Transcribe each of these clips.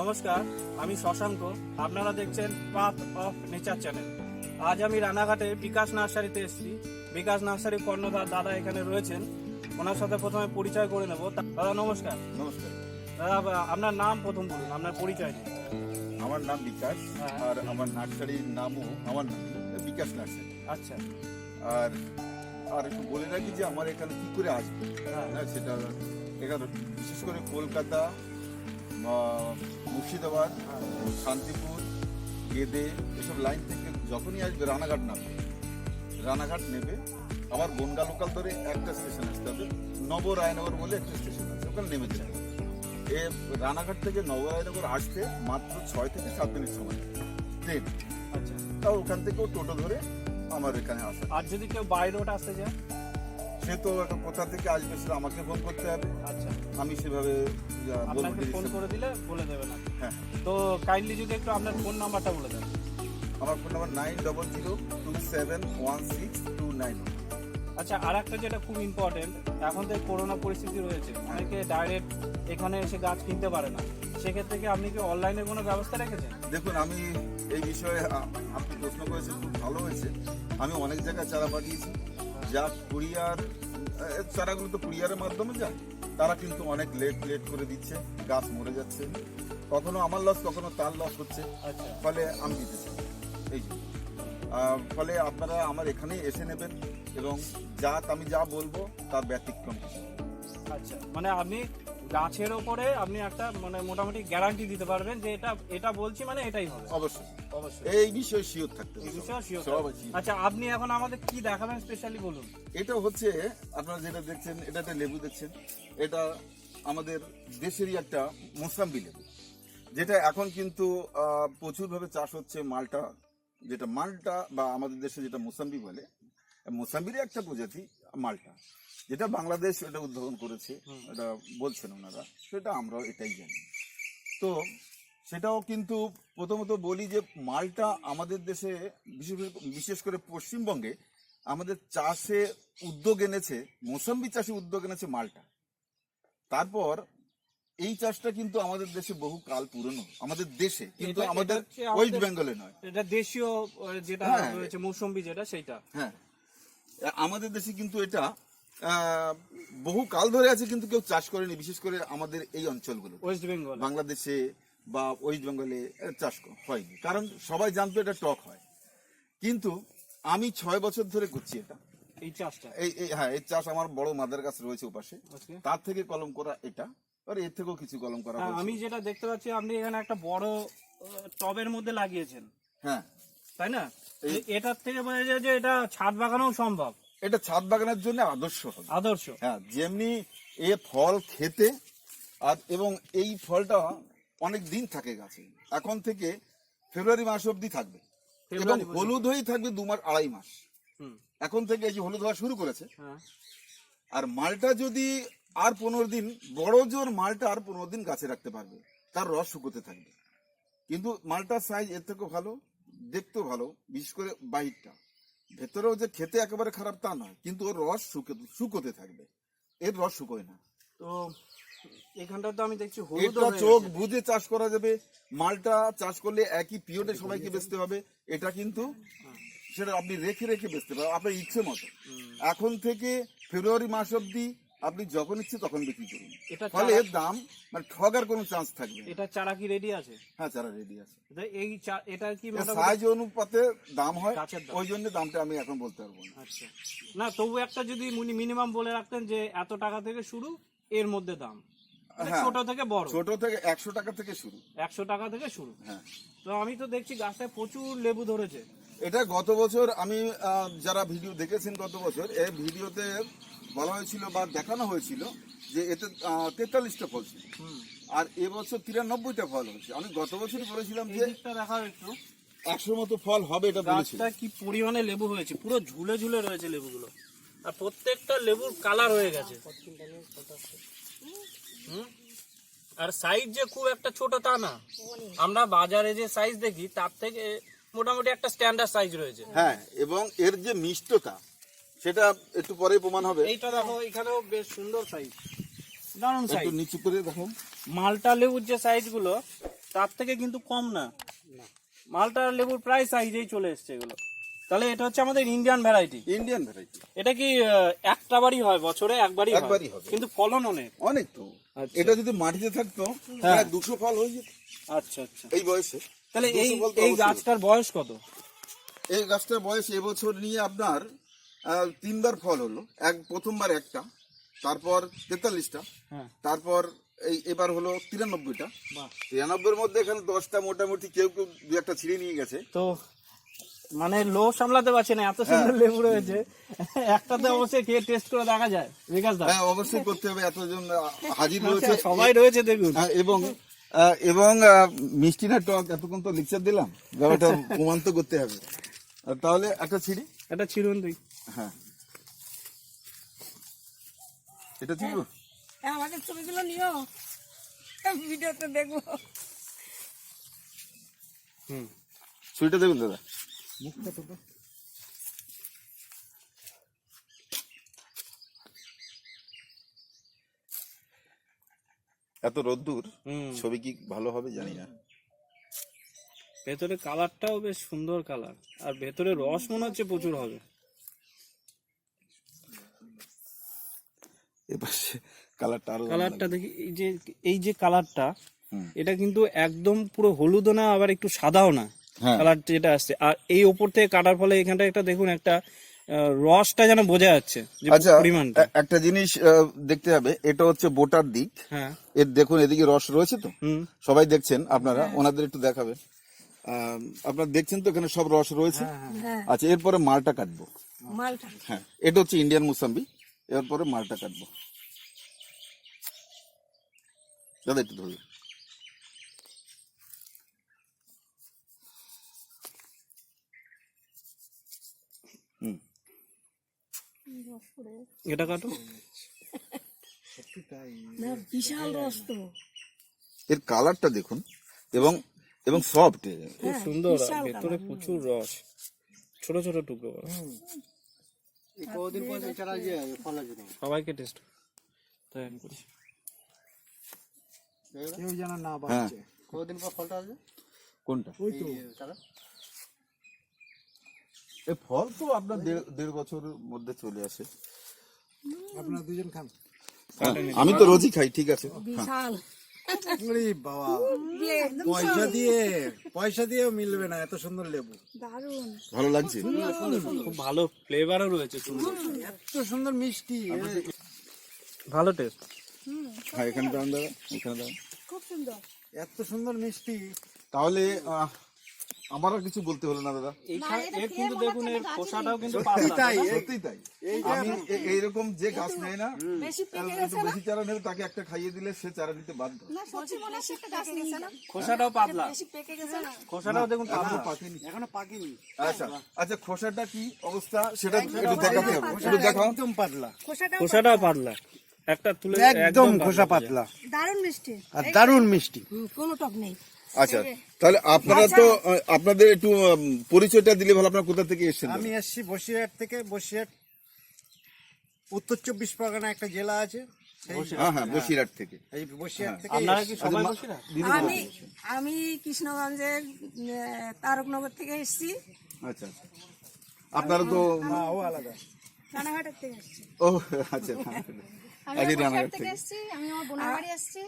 নমস্কার আমি শশাঙ্ক। আপনারা দেখছেন পাথ অফ নেচার চ্যানেল। আজ আমি রানাঘাটে বিকাশ নার্সারিতে এসেছি। বিকাশ নার্সারি কর্ণধার দাদা এখানে রয়েছেন। ওনার সাথে প্রথমে পরিচয় করে নেব। দাদা নমস্কার। নমস্কার। দাদা আপনার নাম প্রথম বলুন আপনার পরিচয় নিন আমার নাম বিকাশ হ্যাঁ। আর আমার নার্সারির নামও আমার নাম বিকাশ নার্সারি। আচ্ছা। আর আর একটু বলে রাখি যে আমার এখানে কি করে আসবে? হ্যাঁ। হ্যাঁ সেটা এখানে বিশেষ করে কলকাতা মুর্শিদাবাদ শান্তিপুর গেদে এসব লাইন থেকে যখনই আসবে রানাঘাট নামবে। রানাঘাট নেবে। আবার বনগা লোকাল ধরে একটা স্টেশন আসতে হবে নবরায়নগর বলে একটা স্টেশন আছে ওখানে নেমে যাবে এ রানাঘাট থেকে নবরায়নগর আসতে মাত্র ছয় থেকে সাত মিনিট সময় ট্রেন আচ্ছা। তাও ওখান থেকেও টোটো ধরে আমার এখানে আসে। আর যদি কেউ বাই রোড আসতে চায়? সে তো এখন কোথা থেকে আসবে সেটা আমাকে ফোন করতে হবে। আচ্ছা। আমি সেভাবে আপনাকে ফোন করে দিলে বলে দেবেন আপনি। হ্যাঁ। তো কাইন্ডলি যদি একটু আপনার ফোন নাম্বারটা বলে দেন। আমার phone number nine double zero two seven one six two nine আচ্ছা আর একটা যেটা খুব ইম্পর্টেন্ট এখন তো করোনা পরিস্থিতি রয়েছে অনেকে ডাইরেক্ট এখানে এসে গাছ কিনতে পারে না। সেক্ষেত্রে কি আপনি কি অনলাইনে কোনো ব্যবস্থা রেখেছেন? দেখুন আমি এই বিষয়ে আপনি প্রশ্ন করেছেন খুব ভালো হয়েছে। আমি অনেক জায়গায় চারা পাঠিয়েছি। যা কুরিয়ার চারাগুলো তো কুরিয়ারের মাধ্যমে যায়। তারা কিন্তু অনেক লেট লেট করে দিচ্ছে গাছ মরে যাচ্ছে। কখনো আমার লস কখনো তার লস হচ্ছে। আচ্ছা। ফলে আমি দিতে চাই। এই যে। আহ, ফলে আপনারা আমার এখানেই এসে নেবেন এবং যা আমি যা বলব তার ব্যতিক্রম। আচ্ছা। মানে আপনি গাছের ওপরে আপনি একটা মানে মোটামুটি গ্যারান্টি দিতে পারবেন যে এটা এটা বলছি মানে এটাই হবে। অবশ্যই। এই বিষয়ে শিওর থাকতে হবে। সবাই আচ্ছা আপনি এখন আমাদের কি দেখাবেন স্পেশালি বলুন? এটা হচ্ছে আপনারা যেটা দেখছেন এটা একটা লেবু দেখছেন। এটা আমাদের দেশেরই একটা মোসাম্বি লেবু যেটা এখন কিন্তু প্রচুরভাবে চাষ হচ্ছে মালটা যেটা মালটা বা আমাদের দেশে যেটা মোসাম্বি বলে মোসাম্বিরই একটা প্রজাতি মালটা যেটা বাংলাদেশ এটা উদ্ভাবন করেছে। এটা বলছেন ওনারা সেটা আমরাও এটাই জানি। তো সেটাও কিন্তু প্রথমত বলি যে মালটা আমাদের দেশে বিশেষ করে- বিশেষ করে পশ্চিমবঙ্গে আমাদের চাষে উদ্যোগ এনেছে মোসাম্বি চাষে উদ্যোগ এনেছে মালটা। তারপর এই চাষটা কিন্তু আমাদের দেশে বহু কাল পুরনো আমাদের দেশে কিন্তু আমাদের ওয়েস্ট বেঙ্গলে নয়। এটা দেশীয় যেটা হ্যাঁ। রয়েছে মৌসুম্বি যেটা সেইটা। হ্যাঁ। আমাদের দেশে কিন্তু এটা আহ, বহু কাল ধরে আছে কিন্তু কেউ চাষ করেনি বিশেষ করে আমাদের এই অঞ্চলগুলো ওয়েস্ট বেঙ্গল। বাংলাদেশে বা ওয়েস্ট বেঙ্গলে চাষ হয়নি। কারণ সবাই জানতো এটা টক হয়। কিন্তু আমি ছয় বছর ধরে করছি এটা। এই চাষটা? এই হ্যাঁ এই চাষ আমার বড় মাদার গাছ রয়েছে ওপাশে। তার থেকে কলম করা এটা। আর এর থেকেও কিছু কলম করা হ্যাঁ, আমি যেটা দেখতে পাচ্ছি আপনি এখানে একটা বড় টবের মধ্যে লাগিয়েছেন। হ্যাঁ। তাই না? এটার থেকে বোঝা যায় যে এটা ছাদ বাগানও সম্ভব। এটা ছাদ বাগানের জন্য আদর্শ হবে। আদর্শ। হ্যাঁ যেমনি এ ফল খেতে আর এবং এই ফলটা অনেক দিন থাকে গাছে। এখন থেকে ফেব্রুয়ারি মাস অবধি থাকবে। এবং হলুদ হয়েই থাকবে দু মাস আড়াই মাস। এখন থেকে এই যে হলুদ হওয়া শুরু করেছে। হ্যাঁ। আর মালটা যদি আর পনেরো দিন বড় জোর মালটা আর পনেরো দিন গাছে রাখতে পারবে। তার রস শুকোতে থাকবে। কিন্তু মালটার সাইজ এর থেকেও ভালো দেখতেও ভালো বিশেষ করে বাহিরটা ভেতরেও যে খেতে একেবারে খারাপ তা নয় কিন্তু ওর রস শুকোতে শুকোতে থাকবে। এর রস শুকোয় না। তো এখানটা তো আমি দেখছি হলুদ এটা চোখ বুঝে চাষ করা যাবে মালটা চাষ করলে একই পিরিয়ডে সবাইকে বেচতে হবে এটা কিন্তু সেটা আপনি রেখে রেখে বেচতে পারেন আপনার ইচ্ছে মতো। এখন থেকে ফেব্রুয়ারি মাস অবধি আপনি যখন ইচ্ছে তখন বিক্রি করুন। এটা ফলে এর দাম মানে ঠগার কোনো চান্স থাকবে। এটা চারা কি রেডি আছে? হ্যাঁ চারা রেডি আছে। এই এটা কি সাইজ অনুপাতে দাম হয় ওই জন্য দামটা আমি এখন বলতে পারব না। আচ্ছা। না তবু একটা যদি মিনিমাম বলে রাখতেন যে এত টাকা থেকে শুরু এর মধ্যে দাম। মানে হ্যাঁ। ছোট থেকে বড়। ছোট থেকে একশো টাকা থেকে শুরু। একশো টাকা থেকে শুরু। হ্যাঁ। তো আমি তো দেখছি গাছটায় প্রচুর লেবু ধরেছে। এটা গত বছর আমি যারা ভিডিও দেখেছেন গত বছর এই ভিডিওতে বলা হয়েছিল বা দেখানো হয়েছিল যে এতে তেতাল্লিশটা ফল ছিল। আর এবছর তিরানব্বইটা ফল হয়েছে। আমি গত বছরই বলেছিলাম যে দেখাও একটু। একশো মতো ফল হবে এটা গাছটা কি পরিমাণে লেবু হয়েছে? পুরো ঝুলে ঝুলে রয়েছে লেবুগুলো। আর প্রত্যেকটা লেবুর কালার হয়ে গেছে। হুম? আর সাইজ যে খুব একটা ছোট তা না। আমরা বাজারে যে সাইজ দেখি তার থেকে মোটামুটি একটা স্ট্যান্ডার্ড সাইজ রয়েছে। হ্যাঁ এবং এর যে মিষ্টতা সেটা একটু পরে প্রমাণ হবে। এইটা দেখো এখানেও বেশ সুন্দর সাইজ দারুণ সাইজ একটু নিচু করে দেখো মালটা লেবুর যে সাইজগুলো তার থেকে কিন্তু কম না। মালটা লেবুর প্রায় সাইজেই চলে এসছে এগুলো। তাহলে এটা হচ্ছে আমাদের ইন্ডিয়ান ভ্যারাইটি ইন্ডিয়ান ভ্যারাইটি এটা কি একটা বারই হয় বছরে একবারই একবারই হবে। কিন্তু ফলন অনেক। অনেক তো। আচ্ছা। এটা যদি মাটিতে থাকতো হ্যাঁ। দুশো ফল হয়ে যেত। আচ্ছা আচ্ছা। এই বয়সে। তাহলে এই 200 ফল তো এই গাছটার বয়স কত? এই গাছটার বয়স এবছর নিয়ে আপনার তিনবার ফল হলো। এক প্রথমবার একটা তারপর তেতাল্লিশটা হ্যাঁ। তারপর এই এবার হলো তিরানব্বইটা। তিরানব্বইয়ের মধ্যে এখানে দশটা মোটামুটি কেউ কেউ দু একটা ছিঁড়ে নিয়ে গেছে। তো মানে লো সামলাতে পারছে না এত সুন্দর হ্যাঁ। লেবু রয়েছে। একটাতে অবশ্যই খেয়ে টেস্ট করে দেখা যায় বিকাশ দা। হ্যাঁ অবশ্যই করতে হবে এতজন হাজির রয়েছে। আচ্ছা, সবাই রয়েছে দেখুন। হ্যাঁ, এবং এবং মিষ্টি না টক এতক্ষণ তো লেকচার দিলাম। ব্যাপারটা প্রমাণ তো করতে হবে। তাহলে একটা ছিড়ি? এটা ছিড়ুন তুই হ্যাঁ। এটা ছিড়ব? হ্যাঁ, আমাদের ছবিগুলো নিও। ভিডিওতে দেখব। হুম। ছুরিটা দেবেন দাদা। এত রোদ্দুর ছবি কি ভালো হবে জানি না। ভেতরে কালারটাও বেশ সুন্দর কালার আর ভেতরে রস মনে হচ্ছে প্রচুর হবে। এবার কালারটা আরও কালারটা দেখি এই যে এই যে কালারটা এটা কিন্তু একদম পুরো হলুদও না আবার একটু সাদাও না। কালার যেটা আসছে। আর এই ওপর থেকে কাটার ফলে এখানটা একটা দেখুন একটা আহ, রসটা যেন বোঝা যাচ্ছে আচ্ছা পরিমাণটা। একটা জিনিস আহ, দেখতে হবে এটা হচ্ছে বোটার দিক। হ্যাঁ। এর দেখুন এদিকে রস রয়েছে তো? হুম। সবাই দেখছেন আপনারা ওনাদের একটু দেখাবেন আম, আপনারা দেখছেন তো এখানে সব রস রয়েছে? হ্যাঁ আচ্ছা এরপরে মালটা কাটবো। মালটা। হ্যাঁ এটা হচ্ছে ইন্ডিয়ান মুসাম্বি এরপরে মালটা কাটবো। দাদা একটু ধরুন। এটা কাটো না বিশাল রস তো। এর কালারটা দেখুন এবং এবং সফট খুব সুন্দর ভেতরে প্রচুর রস। ছোট ছোট টুকরো করো সবাইকে টেস্ট তাই করি। হ্যাঁ। কোনটা? এই ফল তো আপনার দেড় দেড় বছরের মধ্যে চলে আসে। আপনারা দুজন খান। হ্যাঁ, আমি তো রোজই খাই ঠিক আছে। বিশাল। বাবা। দিয়ে পয়সা দিয়ে পয়সা দিয়েও মিলবে না এত সুন্দর লেবু। দারুণ। ভালো লাগছে? খুব ভালো ফ্লেভারও রয়েছে সুন্দর। এত সুন্দর মিষ্টি। ভালো টেস্ট হ্যাঁ এখানে দাঁড়ান দাদা এখানে দাঁড়ান। খুব সুন্দর। এত সুন্দর মিষ্টি। তাহলে আমার আর কিছু বলতে হলো না দাদা। এর কিন্তু দেখুন এর খোসাটাও কিন্তু পাতলা তাই সত্যি তাই। আমি এইরকম যে গাছ নেয় না বেশি বেশি চারা নেবে তাকে একটা খাইয়ে দিলে সে চারা নিতে বাধ্য। না সত্যি মনে হচ্ছে একটা গাছ নিয়েছে না? খোসাটাও পাতলা। বেশি পেকে গেছে না? খোসাটাও দেখুন পাতলা। পাকেনি। এখনও পাকিনি? আচ্ছা আচ্ছা খোসাটা কি অবস্থা সেটা একটু দেখাতে হবে। একটু দেখাও। একদম পাতলা। খোসাটা খোসাটাও পাতলা। একটা তুলে একদম খোসা পাতলা। দারুণ মিষ্টি। আর দারুণ মিষ্টি। কোনো টক নেই। আচ্ছা। তাহলে আপনারা তো আপনাদের একটু পরিচয়টা দিলে ভালো আপনারা কোথা থেকে এসেছেন? আমি এসছি বসিরহাট থেকে বসিরহাট উত্তর চব্বিশ পরগনা একটা জেলা আছে। হ্যাঁ হ্যাঁ বসিরহাট থেকে। এই বসিরহাট থেকে আপনারা কি সবাই মা- আমি আমি কৃষ্ণগঞ্জের তারকনগর থেকে এসেছি। আচ্ছা আচ্ছা। আপনারা তো ও আলাদা। রানাঘাটের থেকে এসেছি। ও আচ্ছা আমি আমার রানাঘাট থেকে থেকে এসেছি আমি আমার বোনের বাড়ি এসেছি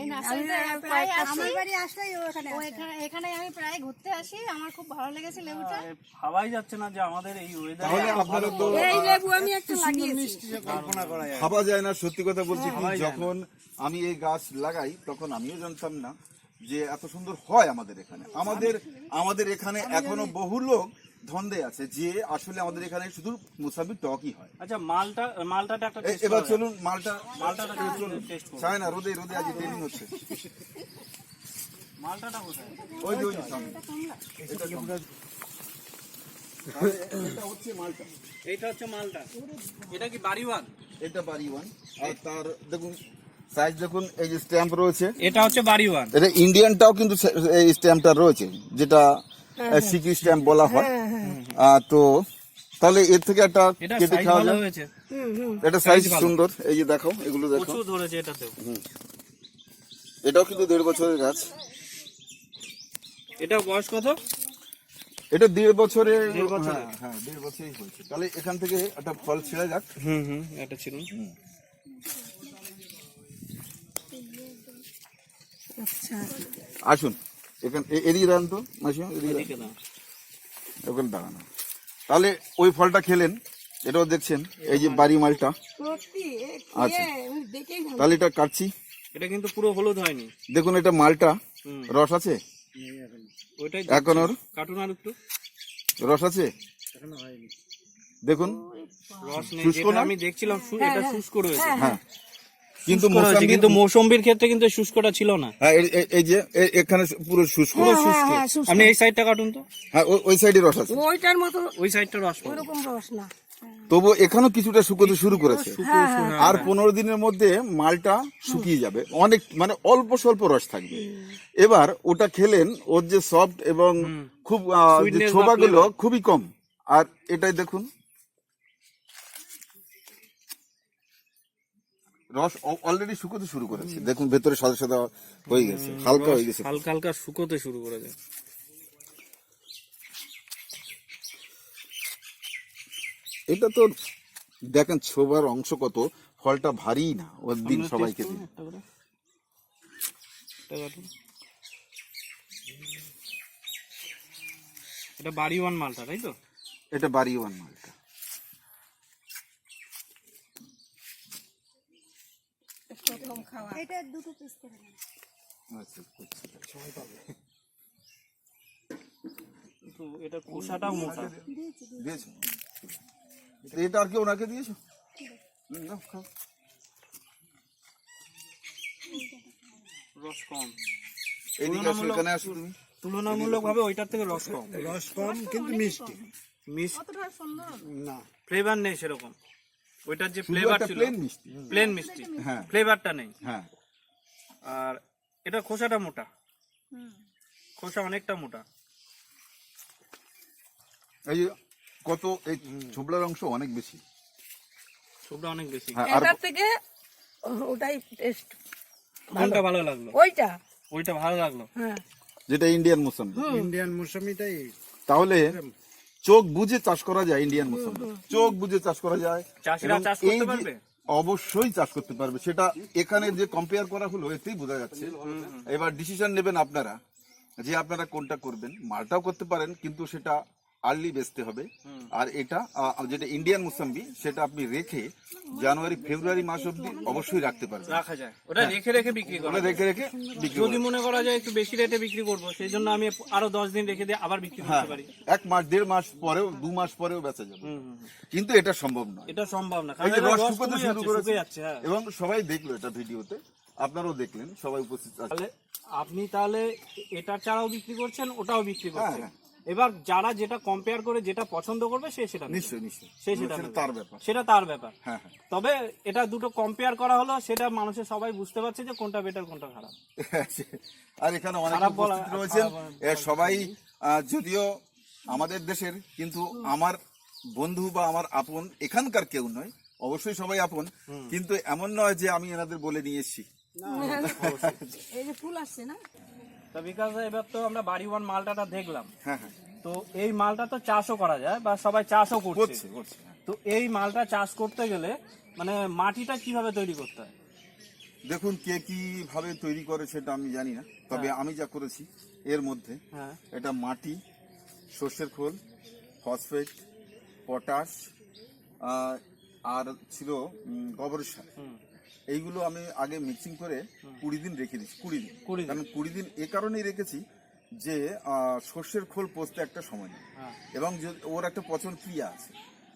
এই নার্সারিতে প্রায় প্রায় আমার বাড়ি আসলেই ও এখানে আমি প্রায় ঘুরতে আসি আমার খুব ভালো লেগেছে লেবুটা। ভাবাই যাচ্ছে না যে আমাদের এই ওয়েদার তাহলে আপনারা তো এই লেবু আমি একটা লাগিয়েছি। কল্পনা করা যায়। ভাবা যায় না সত্যি কথা বলছি না। যখন আমি এই গাছ লাগাই তখন আমিও জানতাম না। যে এত সুন্দর হয় আমাদের এখানে। আমাদের আমাদের এখানে এখনও বহু লোক ধন্দে আছে যে আসলে আমাদের এখানে শুধু মুসাফির টকই হয়। আচ্ছা মালটা মালটাটা একটা এবার চলুন মালটা মালটাটা চলুন টেস্ট চায় না রোদে রোদে আজ ট্রেনিং হচ্ছে। মালটাটা কোথায়? ওই যে ওই সামনে। এটা। এটা হচ্ছে মালটা। এইটা হচ্ছে মালটা। এটা কি বাড়ি ওয়ান এটা বাড়ি ওয়ান আর তার দেখুন সাইজ দেখুন এই যে স্ট্যাম্প রয়েছে। এটা হচ্ছে বাড়ি ওয়ান। এটা ইন্ডিয়ানটাও কিন্তু এই স্ট্যাম্পটা রয়েছে যেটা সিকি স্ট্যাম্প বলা হয়। তো তাহলে এর থেকে একটা কেটে খাওয়া যায় এটা সাইজ সুন্দর এই যে দেখো এগুলো দেখো। প্রচুর ধরেছে এটাতেও। এটাও কিন্তু দেড় বছরের গাছ। এটা বয়স কত? এটা দেড় বছরে দেড় বছরের? হ্যাঁ হ্যাঁ দেড় বছরই হয়েছে। তাহলে এখান থেকে একটা ফল ছেড়ে যাক। হুম হুম এটা ছিল আচ্ছা। আসুন এখানে এ- এদিকে দাঁড়ান তো মাসিমা এদিকে দাঁড়ান। এদিকে দাও। ওখানে দাঁড়ানো। তাহলে ওই ফলটা খেলেন এটাও দেখছেন এই যে বাড়ি মালটা। আচ্ছা। তাহলে এটা কাটছি। এটা কিন্তু পুরো হলুদ হয়নি। দেখুন এটা মালটা রস আছে? এখন ওর? কার্টুন আর একটু। রস আছে? দেখুন। রস নেই শুষ্ক আমি দেখছিলাম এটা শুষ্ক রয়েছে। হ্যাঁ। কিন্তু কিন্তু মৌসম্বির ক্ষেত্রে কিন্তু শুষ্কটা ছিল না। হ্যাঁ এই- যে এখানে পুরো শুষ্ক। হ্যাঁ হ্যাঁ শুষ্ক। আপনি এই সাইডটা কাটুন তো। হ্যাঁ ওই- সাইডে রস আছে। ওইটার মতো ওই সাইডটা রস। ওরকম রস না। তবু এখানেও কিছুটা শুকোতে শুরু করেছে। আর পনেরো দিনের মধ্যে মালটা শুকিয়ে যাবে। অনেক মানে অল্প স্বল্প রস থাকবে। এবার ওটা খেলেন ওর যে সফট এবং খুব ছোবাগুলো খুবই কম। আর এটাই দেখুন। রস অলরেডি শুকোতে শুরু করেছে। দেখুন ভেতরে সাদা সাদা হয়ে গেছে হালকা হয়ে গেছে। হালকা হালকা শুকোতে শুরু করে দেয় এটা তো দেখেন ছোবার অংশ কত ফলটা ভারী না ওর দিন সবাইকে দিন। এটা বাড়ি ওয়ান মালটা তাই তো? এটা বাড়ি ওয়ান মালটা। প্রথম খাওয়া। এটা দুটো পিস করে দিন। আচ্ছা, কিন্তু এটা খোসাটাও মোটা? দিয়েছ এটা আর কি ওনাকে দিয়েছ? হুম, খাও। রস কম। এদিকে আসো এখানে আসো তুমি। তুলনামূলক ভাবে ওইটার থেকে রস কম। রস কম কিন্তু মিষ্টি। সুন্দর। না ফ্লেভার নেই সেরকম। ওইটার যে ফ্লেভার ছিল প্লেন মিষ্টি। প্লেন মিষ্টি। হ্যাঁ। ফ্লেভারটা নেই। হ্যাঁ। আর এটা খোসাটা মোটা। খোসা অনেকটা মোটা। এই কত এই ছোবলার অংশ অনেক বেশি। সবটা অনেক বেশি। হ্যাঁ এটার থেকে ওটাই টেস্ট কোনটা ভালো লাগল? ওইটা। ওইটা ভালো লাগল? হ্যাঁ। যেটা ইন্ডিয়ান মোসাম্বি। ইন্ডিয়ান মৌসুমিটাই তাহলে চোখ বুঝে চাষ করা যায় ইন্ডিয়ান মোসাম্বি চোখ বুঝে চাষ করা যায়। চাষিরা চাষ করতে এই যে- পারবে? অবশ্যই চাষ করতে পারবে। সেটা এখানে যে কম্পেয়ার করা হলো এতেই বোঝা যাচ্ছে। এবার ডিসিশন নেবেন আপনারা যে আপনারা কোনটা করবেন। মালটাও করতে পারেন কিন্তু সেটা আর্লি বেচতে হবে। আর এটা যেটা ইন্ডিয়ান মুসাম্বি সেটা আপনি রেখে জানুয়ারি ফেব্রুয়ারি মাস অবধি অবশ্যই রাখতে পারবেন। রাখা যায়। ওটা রেখে রেখে বিক্রি করা। রেখে রেখে বিক্রি যদি মনে করা যায় একটু বেশি রেটে বিক্রি করব সেই জন্য আমি আরও দশ দিন রেখে দিয়ে আবার বিক্রি হ্যাঁ। করতে পারি। এক মাস দেড় মাস পরেও দু মাস পরেও বেচা যাবে। কিন্তু এটা সম্ভব না এটা সম্ভব না রস শুকোতে শুরু করেছে। যাচ্ছে হ্যাঁ। এবং সবাই দেখল এটা ভিডিওতে আপনারাও দেখলেন সবাই উপস্থিত আছে। তাহলে আপনি তাহলে এটার চারাও বিক্রি করছেন ওটাও বিক্রি করছেন। হ্যাঁ। এবার যারা যেটা কম্পেয়ার করে যেটা পছন্দ করবে সে সেটা। নিশ্চয়ই নিশ্চয়ই। সে সেটা তার ব্যাপার। সেটা তার ব্যাপার। হ্যাঁ হ্যাঁ। তবে এটা দুটো কম্পেয়ার করা হলো সেটা মানুষের সবাই বুঝতে পারছে যে কোনটা বেটার কোনটা খারাপ। আর এখানে অনেক খারাপ বলা- উপস্থিত রয়েছেন। সবাই আহ, যদিও আমাদের দেশের কিন্তু আমার বন্ধু বা আমার আপন এখানকার কেউ নয় অবশ্যই সবাই আপন। কিন্তু এমন নয় যে আমি এনাদের বলে নিয়ে এসেছি এই যে ফুল আসছে না? তা বিকাশ এবার তো আমরা বাড়ি ওয়ান মালটাটা দেখলাম। হ্যাঁ হ্যাঁ। তো এই মালটা তো চাষও করা যায় বা সবাই চাষও করছে। করছে তো এই মালটা চাষ করতে গেলে মানে মাটিটা কীভাবে তৈরি করতে হয়? দেখুন কে কি ভাবে তৈরি করে সেটা আমি জানি না। তবে আমি যা করেছি এর মধ্যে হ্যাঁ। এটা মাটি সর্ষের খোল ফসফেট পটাশ আর ছিল গোবর সার। হুম। এইগুলো আমি আগে মিক্সিং করে কুড়ি দিন রেখে দিচ্ছি কুড়ি দিন। কুড়ি কারণ কুড়ি দিন এ কারণেই রেখেছি যে সর্ষের খোল পচতে একটা সময় নেই। হ্যাঁ। এবং ওর একটা পচন ক্রিয়া আছে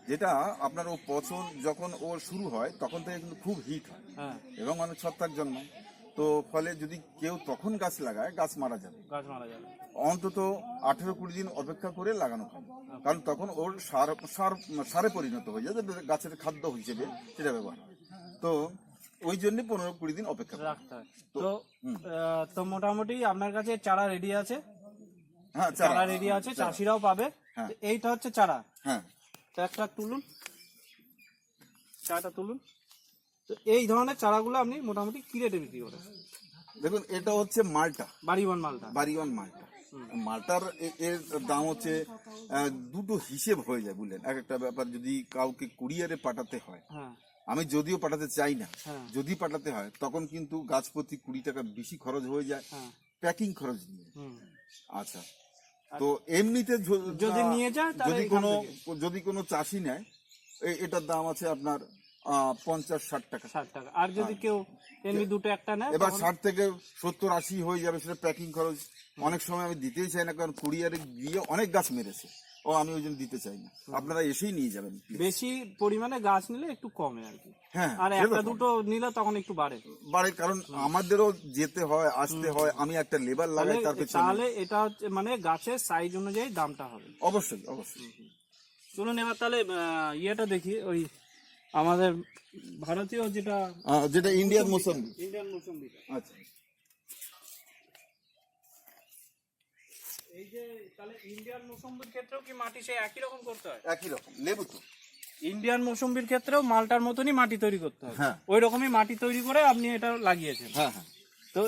যেটা আপনার ও পচন যখন ও শুরু হয় তখন থেকে কিন্তু খুব হিট হয়। হ্যাঁ। এবং অনেক ছত্রাক জন্মায় তো ফলে যদি কেউ তখন গাছ লাগায় গাছ মারা যাবে। গাছ মারা যাবে। অন্তত আঠেরো কুড়ি দিন অপেক্ষা করে লাগানো হয়। কারণ তখন ওর সার সার সারে পরিণত হয়ে যায় গাছের খাদ্য হিসেবে সেটা ব্যবহার হয়। তো ওই জন্য পনেরো কুড়ি দিন অপেক্ষা রাখতে হয় তো তো মোটামুটি আপনার কাছে চারা রেডি আছে। হ্যাঁ চারা। রেডি আছে চাষিরাও পাবে। হ্যাঁ। এইটা হচ্ছে চারা। হ্যাঁ। তো একটা তুলুন। চারাটা তুলুন। তো এই ধরনের চারাগুলো আপনি মোটামুটি কি রেটে বিক্রি করেন? দেখুন এটা হচ্ছে মালটা। বাড়ি ওয়ান মালটা। বাড়িওয়ান মালটা। মালটার এর দাম হচ্ছে দুটো হিসেব হয়ে যায় বুঝলেন? এক একটা ব্যাপার যদি কাউকে কুরিয়ারে পাঠাতে হয় হ্যাঁ। আমি যদিও পাঠাতে চাই না হ্যাঁ। যদি পাঠাতে হয় তখন কিন্তু গাছ প্রতি কুড়ি টাকা বেশি খরচ হয়ে যায় হ্যাঁ। প্যাকিং খরচ নিয়ে। আচ্ছা। তো এমনিতে যদি নিয়ে যায় যদি কোনো যদি কোনো চাষি নেয় এটার দাম আছে আপনার পঞ্চাশ ষাট টাকা। ষাট টাকা। আর যদি কেউ এমনি দুটো একটা নেয় এবার ষাট থেকে সত্তর আশি হয়ে যাবে সেটা প্যাকিং খরচ। অনেক সময় আমি দিতেই চাই না কারণ কুরিয়ারে গিয়ে অনেক গাছ মেরেছে। ও আমি ওই জন্য দিতে চাই না। আপনারা এসেই নিয়ে যাবেন বেশি পরিমাণে গাছ নিলে একটু কমে আর কি। হ্যাঁ আর একটা দুটো নিলে তখন একটু বাড়ে। বাড়ে কারণ আমাদেরও যেতে হয় আসতে হয় আমি একটা লেবার লাগাই তার তাহলে পেছনে। তাহলে এটা হচ্ছে মানে গাছের সাইজ অনুযায়ী দামটা হবে। অবশ্যই অবশ্যই। চলুন এবার তাহলে ইয়েটা দেখি ওই আমাদের ভারতীয় যেটা যেটা ইন্ডিয়ান মোসাম্বি। ইন্ডিয়ান মৌসুমি আচ্ছা। এই যে তাহলে ইন্ডিয়ান মৌসুম্বির ক্ষেত্রেও কি মাটি সেই একই রকম করতে হয়? একই রকম লেবু তো। ইন্ডিয়ান মৌসুম্বির ক্ষেত্রেও মালটার মতনই মাটি তৈরি করতে হবে হ্যাঁ। ওই রকমই মাটি তৈরি করে আপনি এটা লাগিয়েছেন। হ্যাঁ হ্যাঁ। তো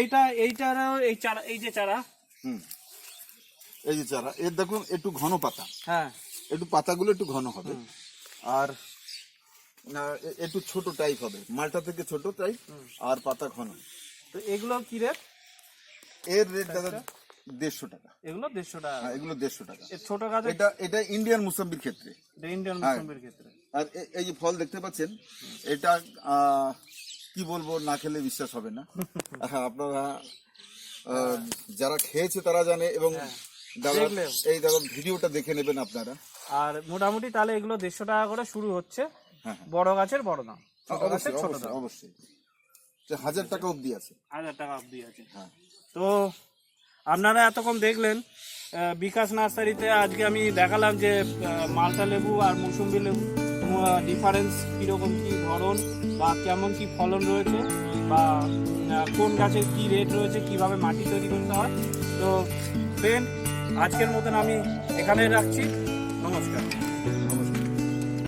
এইটা এইটারও এই চারা এই যে চারা। হুম। এই যে চারা এর দেখুন একটু ঘন পাতা। হ্যাঁ। একটু পাতাগুলো একটু ঘন হবে। আর একটু ছোট টাইপ হবে। মালটা থেকে ছোট টাইপ আর পাতা ঘন। তো এগুলো কি রেট? এর রেট দাদা দেড়শো টাকা। এগুলো দেড়শো টাকা। হ্যাঁ এগুলো দেড়শো টাকা। ছোট গাছ এটা এটা ইন্ডিয়ান মুসাম্বির ক্ষেত্রে। ইন্ডিয়ান হ্যাঁ। মৌসুম্বির ক্ষেত্রে। আর এই যে ফল দেখতে পাচ্ছেন এটা কি বলব না খেলে বিশ্বাস হবে না। হ্যাঁ, আপনারা যারা খেয়েছে তারা জানে এবং দাদা এই দাদা ভিডিওটা দেখে নেবেন আপনারা। আর মোটামুটি তাহলে এগুলো দেড়শো টাকা করে শুরু হচ্ছে। হ্যাঁ, বড় গাছের বড় দাম। ছোট গাছের অবশ্যই ছোট দাম। অবশ্যই। হাজার টাকা অবধি আছে। হাজার টাকা অব্দি আছে। হ্যাঁ। তো আপনারা এতক্ষণ দেখলেন বিকাশ নার্সারিতে আজকে আমি দেখালাম যে মালটা লেবু আর মৌসুম্বি লেবু ডিফারেন্স কীরকম কী ধরন বা কেমন কি ফলন রয়েছে বা কোন গাছের কী রেট রয়েছে, কীভাবে মাটি তৈরি করতে হয়। তো ফ্রেন্ড আজকের মতন আমি এখানে রাখছি। নমস্কার।